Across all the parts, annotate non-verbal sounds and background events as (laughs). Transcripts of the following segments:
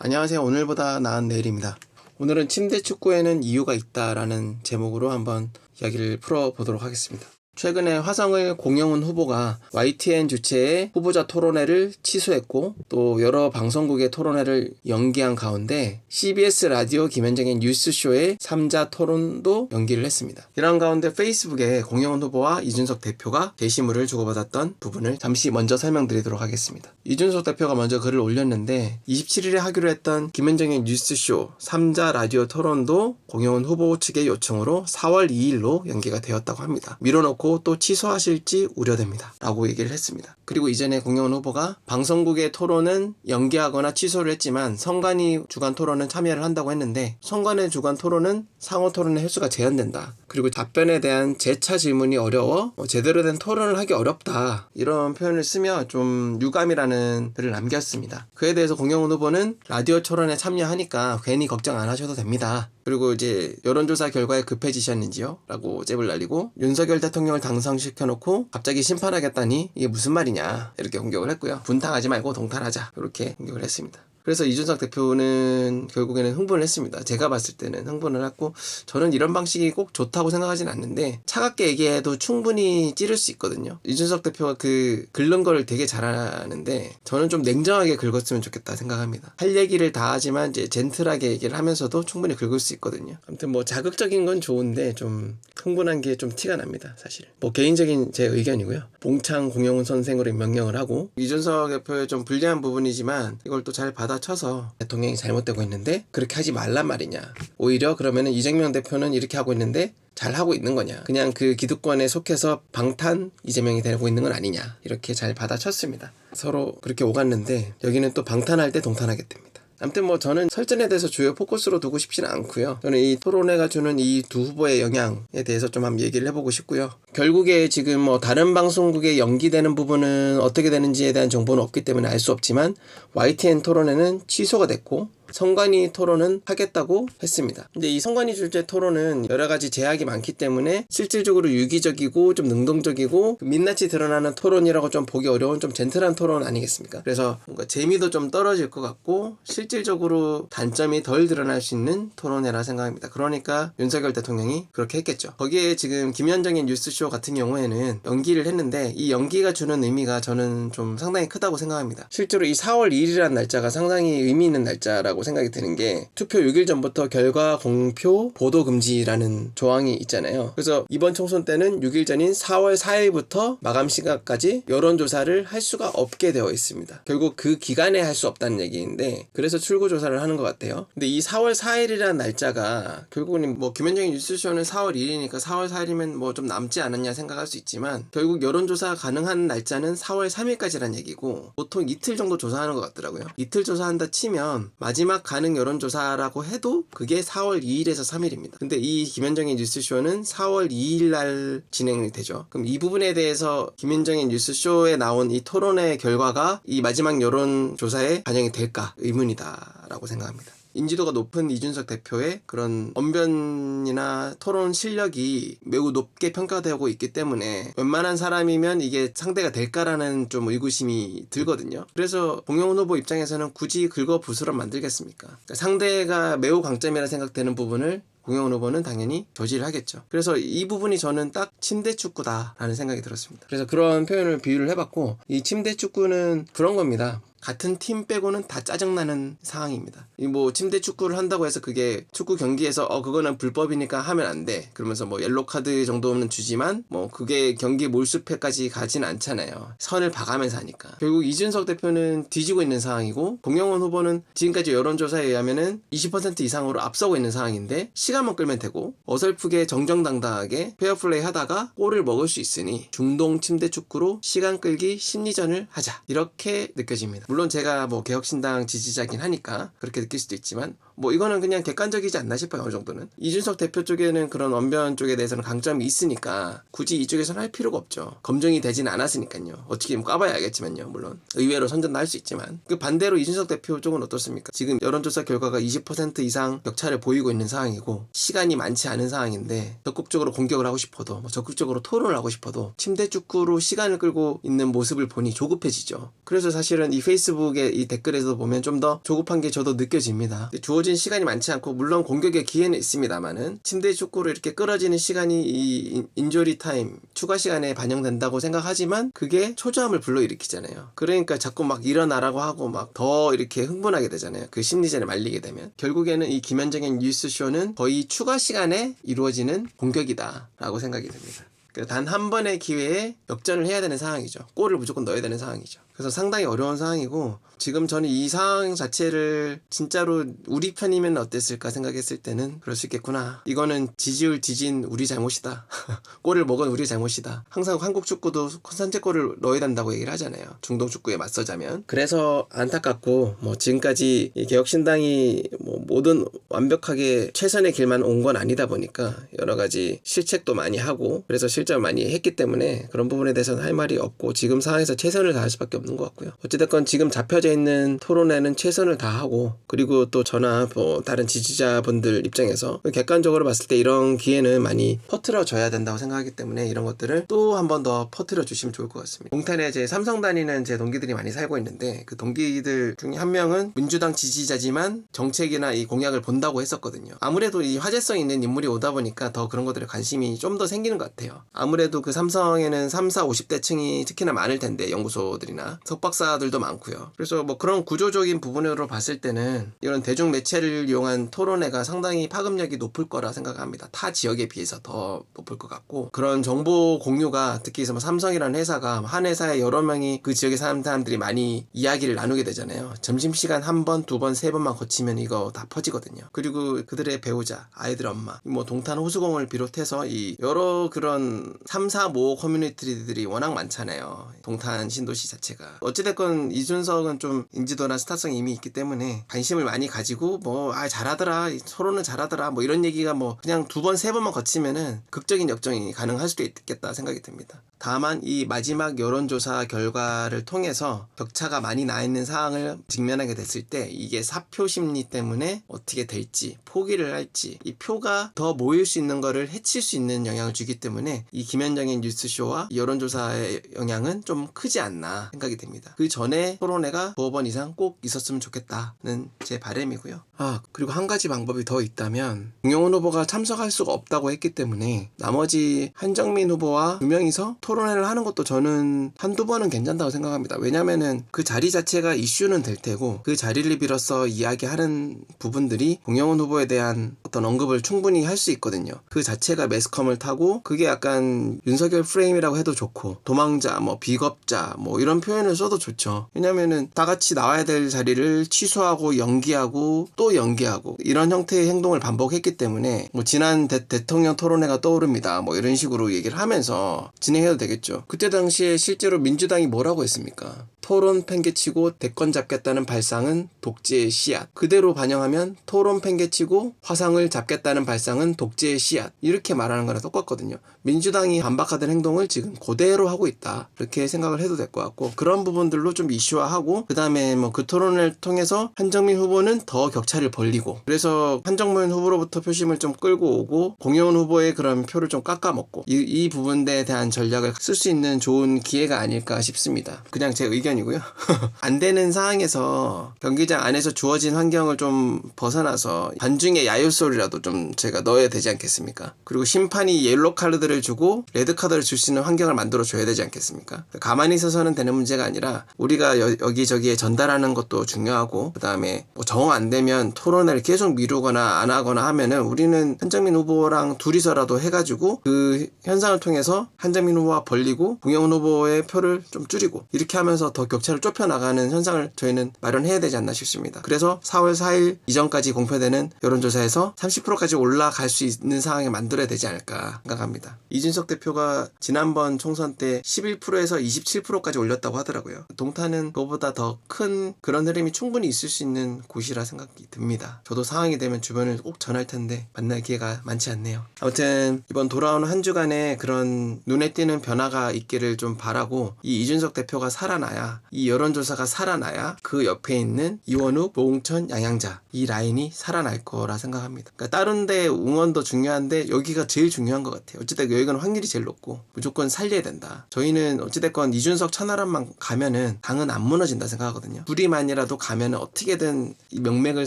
안녕하세요. 오늘보다 나은 내일입니다. 오늘은 침대 축구에는 이유가 있다라는 제목으로 한번 이야기를 풀어보도록 하겠습니다. 최근에 화성을 공영훈 후보가 YTN 주최의 후보자 토론회를 취소했고 또 여러 방송국의 토론회를 연기한 가운데 CBS 라디오 김현정의 뉴스쇼의 3자 토론도 연기를 했습니다. 이런 가운데 페이스북에 공영훈 후보와 이준석 대표가 게시물을 주고받았던 부분을 잠시 먼저 설명드리도록 하겠습니다. 이준석 대표가 먼저 글을 올렸는데 27일에 하기로 했던 김현정의 뉴스쇼 3자 라디오 토론도 공영훈 후보 측의 요청으로 4월 2일로 연기가 되었다고 합니다. 밀어놓고 또 취소하실지 우려됩니다. 라고 얘기를 했습니다. 그리고 이전에 공영훈 후보가 방송국의 토론은 연기하거나 취소를 했지만 성관이 주간 토론은 참여를 한다고 했는데 성관의 주간 토론은 상호 토론의 횟수가 제한된다. 그리고 답변에 대한 재차 질문이 어려워 뭐 제대로 된 토론을 하기 어렵다. 이런 표현을 쓰며 좀 유감이라는 글을 남겼습니다. 그에 대해서 공영훈 후보는 라디오 토론에 참여하니까 괜히 걱정 안 하셔도 됩니다. 그리고 이제 여론조사 결과에 급해지셨는지요? 라고 잽을 날리고 윤석열 대통령을 당선시켜놓고 갑자기 심판하겠다니 이게 무슨 말이냐 이렇게 공격을 했고요. 분탕하지 말고 동탄하자 이렇게 공격을 했습니다. 그래서 이준석 대표는 결국에는 흥분을 했습니다. 제가 봤을 때는 흥분을 했고 저는 이런 방식이 꼭 좋다고 생각하진 않는데 차갑게 얘기해도 충분히 찌를 수 있거든요. 이준석 대표가 그 긁는 걸 되게 잘하는데 저는 좀 냉정하게 긁었으면 좋겠다 생각합니다. 할 얘기를 다 하지만 이제 젠틀하게 얘기를 하면서도 충분히 긁을 수 있거든요. 아무튼 뭐 자극적인 건 좋은데 좀 흥분한 게 좀 티가 납니다. 사실. 뭐 개인적인 제 의견이고요. 봉창 공영훈 선생으로 명령을 하고 이준석 대표의 좀 불리한 부분이지만 이걸 또 잘 받아 쳐서 대통령이 잘못되고 있는데 그렇게 하지 말란 말이냐. 오히려 그러면은 이재명 대표는 이렇게 하고 있는데 잘 하고 있는 거냐. 그냥 그 기득권에 속해서 방탄 이재명이 되고 있는 건 아니냐. 이렇게 잘 받아쳤습니다. 서로 그렇게 오갔는데 여기는 또 방탄할 때 동탄하게 됩니다. 아무튼 뭐 저는 설전에 대해서 주요 포커스로 두고 싶지는 않고요. 저는 이 토론회가 주는 이 두 후보의 영향에 대해서 좀 한번 얘기를 해보고 싶고요. 결국에 지금 뭐 다른 방송국에 연기되는 부분은 어떻게 되는지에 대한 정보는 없기 때문에 알 수 없지만 YTN 토론회는 취소가 됐고 성관이 토론은 하겠다고 했습니다. 근데 이 성관이 주제 토론은 여러 가지 제약이 많기 때문에 실질적으로 유기적이고 좀 능동적이고 민낯이 드러나는 토론이라고 좀 보기 어려운 좀 젠틀한 토론 아니겠습니까? 그래서 뭔가 재미도 좀 떨어질 것 같고 실질적으로 단점이 덜 드러날 수 있는 토론회라 생각합니다. 그러니까 윤석열 대통령이 그렇게 했겠죠. 거기에 지금 김현정의 뉴스쇼 같은 경우에는 연기를 했는데 이 연기가 주는 의미가 저는 좀 상당히 크다고 생각합니다. 실제로 이 4월 2일이라는 날짜가 상당히 의미 있는 날짜라고 생각이 드는 게 투표 6일 전부터 결과 공표 보도 금지라는 조항이 있잖아요. 그래서 이번 총선 때는 6일 전인 4월 4일부터 마감 시각까지 여론조사를 할 수가 없게 되어 있습니다. 결국 그 기간에 할 수 없다는 얘기인데 그래서 출구 조사를 하는 것 같아요. 근데 이 4월 4일이라는 날짜가 결국은 뭐 김현정의 뉴스쇼는 4월 1일이니까 4월 4일이면 뭐 좀 남지 않았냐 생각할 수 있지만 결국 여론조사 가능한 날짜는 4월 3일까지란 얘기고 보통 이틀 정도 조사하는 것 같더라고요. 이틀 조사한다 치면 마지막 가능 여론조사라고 해도 그게 4월 2일에서 3일입니다. 근데 이 김현정의 뉴스쇼는 4월 2일 날 진행이 되죠. 그럼 이 부분에 대해서 김현정의 뉴스쇼에 나온 이 토론의 결과가 이 마지막 여론조사에 반영이 될까 의문이다라고 생각합니다. 인지도가 높은 이준석 대표의 그런 언변이나 토론 실력이 매우 높게 평가되고 있기 때문에 웬만한 사람이면 이게 상대가 될까라는 좀 의구심이 들거든요. 그래서 봉영훈 후보 입장에서는 굳이 긁어 부스럼 만들겠습니까? 그러니까 상대가 매우 강점이라 생각되는 부분을 공영훈 후보는 당연히 저지를 하겠죠. 그래서 이 부분이 저는 딱 침대 축구다라는 생각이 들었습니다. 그래서 그런 표현을 비유를 해봤고 이 침대 축구는 그런 겁니다. 같은 팀 빼고는 다 짜증나는 상황입니다. 이뭐 침대 축구를 한다고 해서 그게 축구 경기에서 어 그거는 불법이니까 하면 안 돼. 그러면서 뭐 옐로 카드 정도는 주지만 뭐 그게 경기 몰수패까지 가진 않잖아요. 선을 봐가면서 하니까. 결국 이준석 대표는 뒤지고 있는 상황이고 공영원 후보는 지금까지 여론조사에 의하면은 20% 이상으로 앞서고 있는 상황인데 시간 만 끌면 되고 어설프게 정정당당하게 페어플레이 하다가 골을 먹을 수 있으니 중동 침대 축구로 시간 끌기 심리전을 하자. 이렇게 느껴집니다. 물론 제가 뭐 개혁신당 지지자긴 하니까 그렇게 느낄 수도 있지만 뭐 이거는 그냥 객관적이지 않나 싶어요 어느 정도는. 이준석 대표 쪽에는 그런 언변 쪽에 대해서는 강점이 있으니까 굳이 이쪽에서는 할 필요가 없죠. 검증이 되지는 않았으니까요. 어떻게 뭐 까봐야 알겠지만요 물론. 의외로 선전도 할 수 있지만. 그 반대로 이준석 대표 쪽은 어떻습니까? 지금 여론조사 결과가 20% 이상 격차를 보이고 있는 상황이고 시간이 많지 않은 상황인데 적극적으로 공격을 하고 싶어도 뭐 적극적으로 토론을 하고 싶어도 침대 축구로 시간을 끌고 있는 모습을 보니 조급해지죠. 그래서 사실은 이 페이스북의 이 댓글에서 보면 좀 더 조급한 게 저도 느껴집니다. 주어진 시간이 많지 않고 물론 공격의 기회는 있습니다만은 침대 축구로 이렇게 끌어지는 시간이 이 인- 인조리 타임 추가 시간에 반영된다고 생각하지만 그게 초조함을 불러일으키잖아요. 그러니까 자꾸 막 일어나라고 하고 막 더 이렇게 흥분하게 되잖아요. 그 심리전에 말리게 되면 결국에는 이 김현정의 뉴스쇼는 거의 추가 시간에 이루어지는 공격이다라고 생각이 듭니다. 단 한 번의 기회에 역전을 해야 되는 상황이죠. 골을 무조건 넣어야 되는 상황이죠. 그래서 상당히 어려운 상황이고 지금 저는 이 상황 자체를 진짜로 우리 편이면 어땠을까 생각했을 때는 그럴 수 있겠구나. 이거는 지지율 뒤진 우리 잘못이다. (laughs) 골을 먹은 우리 잘못이다. 항상 한국 축구도 선제골을 넣어야 된다고 얘기를 하잖아요. 중동 축구에 맞서자면. 그래서 안타깝고 뭐 지금까지 이 개혁신당이 뭐 모든 완벽하게 최선의 길만 온 건 아니다 보니까 여러 가지 실책도 많이 하고 그래서 실점을 많이 했기 때문에 그런 부분에 대해서는 할 말이 없고 지금 상황에서 최선을 다할 수밖에 없는 것 같고요. 어찌됐건 지금 잡혀져 있는 토론회는 최선을 다하고 그리고 또 저나 뭐 다른 지지자분들 입장에서 객관적으로 봤을 때 이런 기회는 많이 퍼트려 줘야 된다고 생각하기 때문에 이런 것들을 또 한 번 더 퍼트려 주시면 좋을 것 같습니다. 동탄에 제 삼성 다니는 제 동기들이 많이 살고 있는데 그 동기들 중에 한 명은 민주당 지지자지만 정책이나 이 공약을 본다고 했었거든요. 아무래도 이 화제성 있는 인물이 오다 보니까 더 그런 것들에 관심이 좀 더 생기는 것 같아요. 아무래도 그 삼성에는 3, 4, 50대층이 특히나 많을 텐데 연구소들이나 석박사들도 많고요. 그래서 뭐 그런 구조적인 부분으로 봤을 때는 이런 대중 매체를 이용한 토론회가 상당히 파급력이 높을 거라 생각합니다. 타 지역에 비해서 더 높을 것 같고 그런 정보 공유가 특히 뭐 삼성이라는 회사가 한 회사에 여러 명이 그 지역에 사는 사람들이 많이 이야기를 나누게 되잖아요. 점심시간 한 번, 두 번, 세 번만 거치면 이거 다 퍼지거든요. 그리고 그들의 배우자, 아이들 엄마, 뭐 동탄 호수공을 비롯해서 이 여러 그런 3, 4, 5 커뮤니티들이 워낙 많잖아요. 동탄 신도시 자체가. 어찌됐건 이준석은 좀 인지도나 스타성이 이미 있기 때문에 관심을 많이 가지고 뭐, 아, 잘하더라. 토론은 잘하더라. 뭐 이런 얘기가 뭐 그냥 두 번, 세 번만 거치면은 극적인 역정이 가능할 수도 있겠다 생각이 듭니다. 다만 이 마지막 여론조사 결과를 통해서 격차가 많이 나 있는 상황을 직면하게 됐을 때 이게 사표 심리 때문에 어떻게 될지 포기를 할지 이 표가 더 모일 수 있는 거를 해칠 수 있는 영향을 주기 때문에 이 김현정의 뉴스쇼와 이 여론조사의 영향은 좀 크지 않나 생각이 됩니다. 그 전에 토론회가 두어 번 이상 꼭 있었으면 좋겠다는 제 바람이고요. 아 그리고 한 가지 방법이 더 있다면 김영훈 후보가 참석할 수가 없다고 했기 때문에 나머지 한정민 후보와 두 명이서 토론회를 하는 것도 저는 한두 번은 괜찮다고 생각합니다. 왜냐면은 그 자리 자체가 이슈는 될 테고 그 자리를 빌어서 이야기하는 부분들이 공영훈 후보에 대한 어떤 언급을 충분히 할 수 있거든요. 그 자체가 매스컴을 타고 그게 약간 윤석열 프레임이라고 해도 좋고 도망자, 뭐 비겁자, 뭐 이런 표현을 써도 좋죠. 왜냐면은 다 같이 나와야 될 자리를 취소하고 연기하고 또 연기하고 이런 형태의 행동을 반복했기 때문에 뭐 지난 대, 대통령 토론회가 떠오릅니다. 뭐 이런 식으로 얘기를 하면서 진행해도 되겠죠. 그때 당시에 실제로 민주당이 뭐라고 했습니까? 토론 팽개치고 대권 잡겠다는 발상은 독재의 씨앗. 그대로 반영하면 토론 팽개치고 화상을 잡겠다는 발상은 독재의 씨앗. 이렇게 말하는 거랑 똑같거든요. 민주당이 반박하던 행동을 지금 그대로 하고 있다. 이렇게 생각을 해도 될 것 같고 그런 부분들로 좀 이슈화하고 그 다음에 뭐 그 토론을 통해서 한정민 후보는 더 격차를 벌리고 그래서 한정민 후보로부터 표심을 좀 끌고 오고 공효은 후보의 그런 표를 좀 깎아먹고 이, 이 부분에 대한 전략을 쓸 수 있는 좋은 기회가 아닐까 싶습니다. 그냥 제 의견이고요. (laughs) 안 되는 상황에서 경기장 안에서 주어진 환경을 좀 벗어나서 반중의 야유 소리라도 좀 제가 넣어야 되지 않겠습니까? 그리고 심판이 옐로 카드를 주고 레드 카드를 줄 수 있는 환경을 만들어 줘야 되지 않겠습니까? 가만히 있어서는 되는 문제가 아니라 우리가 여, 여기저기에 전달하는 것도 중요하고 그다음에 뭐 정 안 되면 토론회를 계속 미루거나 안 하거나 하면은 우리는 한정민 후보랑 둘이서라도 해가지고 그 현상을 통해서 한정민 후보와 벌리고 공영훈 후보의 표를 좀 줄이고 이렇게 하면서 더 격차를 좁혀 나가는 현상을 저희는 마련해야 되지 않나 싶습니다. 그래서 4월 4일 이전까지 공표되는 여론조사에서 30%까지 올라갈 수 있는 상황을 만들어야 되지 않을까 생각합니다. 이준석 대표가 지난번 총선 때 11%에서 27%까지 올렸다고 하더라고요. 동탄은 그거보다 더 큰 그런 흐름이 충분히 있을 수 있는 곳이라 생각이 듭니다. 저도 상황이 되면 주변을 꼭 전할 텐데 만날 기회가 많지 않네요. 아무튼 이번 돌아오는 한 주간에 그런 눈에 띄는 변화가 있기를 좀 바라고 이 이준석 대표가 살아나야 이 여론조사가 살아나야 그 옆에 있는 이원욱, 노홍천, 양양자 이 라인이 살아날 거라 생각합니다. 그러니까 다른 데 응원도 중요한데 여기가 제일 중요한 것 같아요. 어찌됐건 여기는 확률이 제일 높고 무조건 살려야 된다. 저희는 어찌됐건 이준석 천하람만 가면은 당은 안 무너진다 생각하거든요. 둘이만이라도 가면은 어떻게든 이 명맥을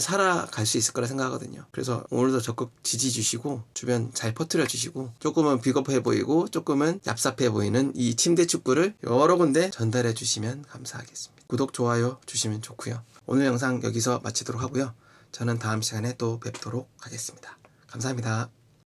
살아갈 수 있을 거라 생각하거든요. 그래서 오늘도 적극 지지 주시고 주변 잘 퍼뜨려 주시고 조금은 비겁해 보이고 조금은 얍삽해 보이는 이 침대 축구를 여러 군데 전달해 주시면 감사하겠습니다. 구독, 좋아요 주시면 좋고요. 오늘 영상 여기서 마치도록 하고요. 저는 다음 시간에 또 뵙도록 하겠습니다. 감사합니다.